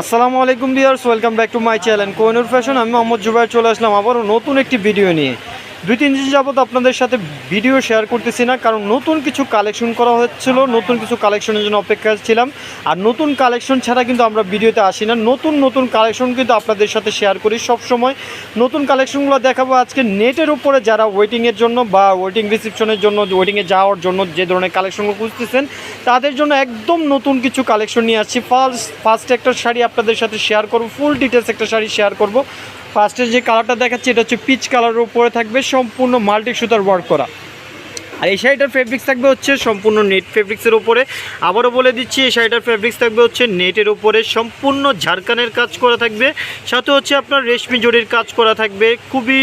আসসালামু আলাইকুম dears welcome back to my channel Kohinoor fashion আমি মোহাম্মদ জুবাইর চলে আসলাম আবারও নতুন একটি ভিডিও নিয়ে। দুই, তিন দিন যাবত আপনাদের সাথে ভিডিও শেয়ার করতেছি না, কারণ নতুন কিছু কালেকশন করা হচ্ছিল, নতুন কিছু কালেকশনের জন্য অপেক্ষা ছিলাম। আর নতুন কালেকশন ছাড়া কিন্তু আমরা ভিডিওতে আসি না। নতুন নতুন কালেকশন কিন্তু আপনাদের সাথে শেয়ার করি সব সময় নতুন কালেকশনগুলো দেখাবো আজকে নেটের উপরে যারা ওয়েটিংয়ের জন্য বা ওয়েটিং রিসিপশনের জন্য ওয়েটিংয়ে যাওয়ার জন্য যে ধরনের কালেকশনগুলো খুঁজতেছেন, তাদের জন্য একদম নতুন কিছু কালেকশন নিয়ে আসছি। ফার্স্ট ফার্স্ট একটা শাড়ি আপনাদের সাথে শেয়ার করব ফুল ডিটেলস একটা শাড়ি শেয়ার করব। ফার্স্টে যে কালারটা দেখাচ্ছি, এটা হচ্ছে পিচ কালারের উপরে থাকবে সম্পূর্ণ মাল্টি সুতার ওয়ার্ক করা। আর এই শাড়িটার ফেব্রিক্স থাকবে হচ্ছে সম্পূর্ণ নেট ফেব্রিক্সের উপরে। আবারও বলে দিচ্ছি, এই শাড়িটার ফেব্রিক্স থাকবে হচ্ছে নেটের উপরে। সম্পূর্ণ ঝাড়খানের কাজ করা থাকবে। সাথে হচ্ছে আপনার রেশমি জড়ির কাজ করা থাকবে। খুবই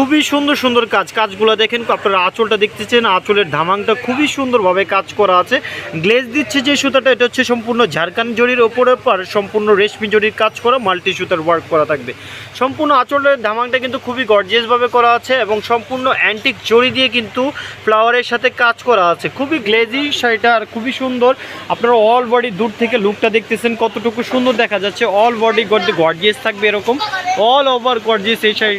খুবই সুন্দর সুন্দর কাজ। কাজগুলো দেখেন, আপনারা আঁচলটা দেখতেছেন, আঁচলের ধামাংটা খুবই সুন্দরভাবে কাজ করা আছে। গ্লেজ দিচ্ছে যে সুতাটা, এটা হচ্ছে সম্পূর্ণ ঝাড়খান জরির ওপরে পর সম্পূর্ণ রেশমি জরির কাজ করা, মাল্টি সুতার ওয়ার্ক করা থাকবে। সম্পূর্ণ আঁচলের ধামাংটা কিন্তু খুবই গর্জিয়াসভাবে করা আছে এবং সম্পূর্ণ অ্যান্টিক জরি দিয়ে কিন্তু ফ্লাওয়ারের সাথে কাজ করা আছে। খুবই গ্লেজি শাড়িটা আর খুবই সুন্দর। আপনারা অল বডি দূর থেকে লুকটা দেখতেছেন, কতটুকু সুন্দর দেখা যাচ্ছে। অল বডি গর্জিয়াস থাকবে এরকম। অল ওভার গর্জিয়াস এই শাড়ি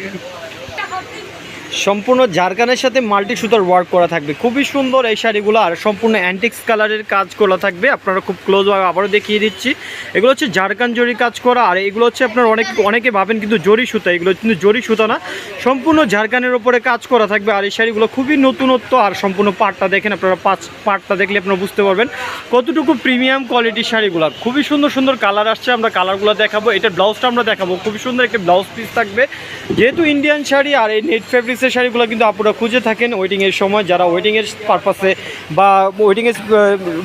সম্পূর্ণ জারকানের সাথে মাল্টি সুতার ওয়ার্ক করা থাকবে। খুবই সুন্দর এই শাড়িগুলো আর সম্পূর্ণ অ্যান্টিক্স কালারের কাজ করা থাকবে। আপনারা খুব ক্লোজভাবে আবারও দেখিয়ে দিচ্ছি। এগুলো হচ্ছে জারকান জরি কাজ করা আর এগুলো হচ্ছে আপনার অনেক, অনেকে ভাবেন কিন্তু জরি সুতা। এগুলো কিন্তু জরি সুতা না। সম্পূর্ণ ঝাড়খানের ওপরে কাজ করা থাকবে আর এই শাড়িগুলো খুবই নতুনত্ব আর সম্পূর্ণ পাটটা দেখেন আপনারা, পাঁচ, পাটটা দেখলে আপনারা বুঝতে পারবেন কতটুকু প্রিমিয়াম কোয়ালিটির শাড়িগুলো। খুবই সুন্দর সুন্দর কালার আসছে। আমরা কালারগুলো দেখাবো। এটা ব্লাউজটা আমরা দেখাবো। খুবই সুন্দর একটা ব্লাউজ পিস থাকবে। যেহেতু ইন্ডিয়ান শাড়ি আর এই নেট ফেব্রিক্সের শাড়িগুলো কিন্তু আপনারা খুঁজে থাকেন ওয়েটিংয়ের সময়, যারা ওয়েটিংয়ের পারপাসে বা ওয়েটিংয়ের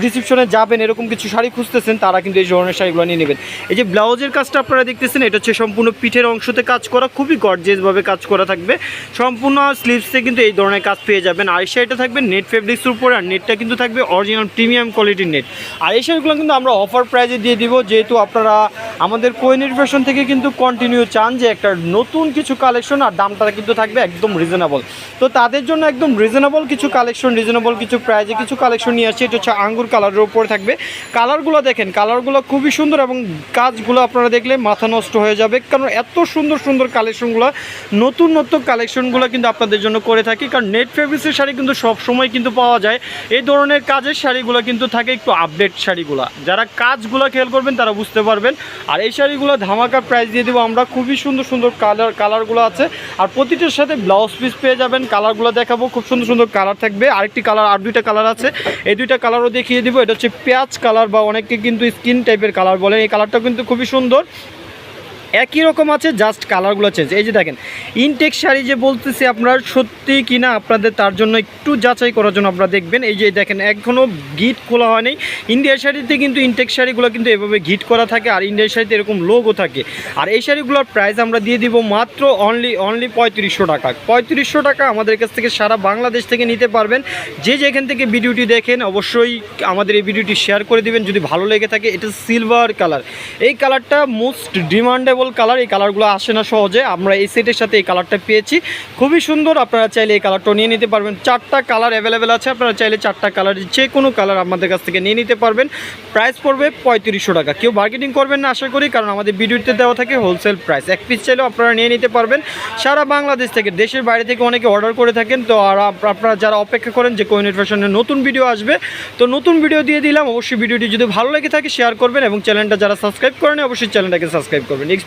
রিসিপশনে যাবেন, এরকম কিছু শাড়ি খুঁজতেছেন, তারা কিন্তু এই ধরনের শাড়িগুলো নিয়ে নেবেন। এই যে ব্লাউজের কাজটা আপনারা দেখতেছেন, এটা হচ্ছে সম্পূর্ণ পিঠের অংশতে কাজ করা, খুবই গর্জেসভাবে কাজ করা থাকবে। সম্পূর্ণ স্লিভসে কিন্তু এই ধরনের কাজ পেয়ে যাবেন। আর এই শাড়িটা থাকবে নেট ফেব্রিক্সের উপরে, আর নেটটা কিন্তু থাকবে অরিজিনাল প্রিমিয়াম কোয়ালিটির নেট আর এই শাড়িগুলো কিন্তু আমরা অফার প্রাইজে দিয়ে দিব, যেহেতু আপনারা আমাদের কোয়েনির ফ্যাশন থেকে কিন্তু কন্টিনিউ চান যে একটা নতুন কিছু কালেকশন আর দামটা কিন্তু থাকবে একদম রিজনেবল তো তাদের জন্য একদম রিজনেবল কিছু কালেকশন রিজনেবল কিছু প্রাইজে কিছু কালেকশন নিয়ে আসছে। এটা হচ্ছে আঙ্গুর কালারের উপরে থাকবে। কালারগুলো দেখেন কালারগুলো খুবই সুন্দর এবং কাজগুলো আপনারা দেখলে মাথা নষ্ট হয়ে যাবে। কারণ এত সুন্দর সুন্দর কালেকশনগুলো নতুন নতুন কালেকশনগুলো কিন্তু আপনাদের জন্য করে থাকি। কারণ নেট ফেব্রিক্সের শাড়ি কিন্তু সব সময় কিন্তু পাওয়া যায়। এই ধরনের কাজের শাড়িগুলো কিন্তু থাকে একটু আপডেট শাড়িগুলো। যারা কাজগুলো খেয়াল করবেন তারা বুঝতে পারবেন। আর এই শাড়িগুলো ধামাকা প্রাইস দিয়ে দেবো। আমরা খুবই সুন্দর সুন্দর কালার কালারগুলো আছে। আর প্রতিটার সাথে ব্লাউজ পিস পেয়ে যাবেন। কালারগুলো দেখাবো। খুব সুন্দর সুন্দর কালার থাকবে। আরেকটি কালার আর দুইটা কালার আছে। এই দুইটা কালারও দেখিয়ে দিব। এটা হচ্ছে পেঁয়াজ কালার বা অনেকে কিন্তু স্কিন টাইপের কালার বলেন এই কালারটা কিন্তু খুবই সুন্দর। একই রকম আছে জাস্ট কালারগুলো চেঞ্জ এই যে দেখেন ইনটেক শাড়ি যে বলতেছি আপনার, সত্যি কিনা আপনাদের তার জন্য একটু যাচাই করার জন্য আপনারা দেখবেন। এই যে দেখেন এখনও গিট খোলা হয়নি। ইন্ডিয়ার শাড়িতে কিন্তু ইনটেক শাড়িগুলো কিন্তু এভাবে গিট করা থাকে আর ইন্ডিয়ার শাড়িতে এরকম লোগো থাকে। আর এই শাড়িগুলোর প্রাইস আমরা দিয়ে দিব মাত্র অনলি অনলি পঁয়ত্রিশশো টাকা। পঁয়ত্রিশশো টাকা আমাদের কাছ থেকে সারা বাংলাদেশ থেকে নিতে পারবেন। যে যেখান থেকে ভিডিওটি দেখেন, অবশ্যই আমাদের এই ভিডিওটি শেয়ার করে দিবেন। যদি ভালো লেগে থাকে, এটা সিলভার কালার এই কালারটা মোস্ট ডিমান্ডেবল কালার এই কালারগুলো আসে না সহজে। আমরা এই সেটের সাথে এই কালারটা পেয়েছি। খুবই সুন্দর, আপনারা চাইলে এই কালারটা নিয়ে নিতে পারবেন। চারটা কালার অ্যাভেলেবেল আছে, আপনারা চাইলে চারটা কালার যে কোনো কালার আমাদের কাছ থেকে নিয়ে নিতে পারবেন। প্রাইস পড়বে পঁয়ত্রিশশো টাকা। কেউ বার্গেনিং করবেন না, আশা করি, কারণ আমাদের ভিডিওতে দেওয়া থাকে হোলসেল প্রাইস এক পিস চাইলেও আপনারা নিয়ে নিতে পারবেন। সারা বাংলাদেশ থেকে, দেশের বাইরে থেকে অনেকে অর্ডার করে থাকেন। তো আর আপনারা যারা অপেক্ষা করেন যে কোইনেট ফ্যাশনের নতুন ভিডিও আসবে, তো নতুন ভিডিও দিয়ে দিলাম। অবশ্যই ভিডিওটি যদি ভালো লেগে থাকে শেয়ার করবেন এবং চ্যানেলটা যারা সাবস্ক্রাইব করেন অবশ্যই চ্যানেলটাকে সাবস্ক্রাইব করবেন। নেক্সট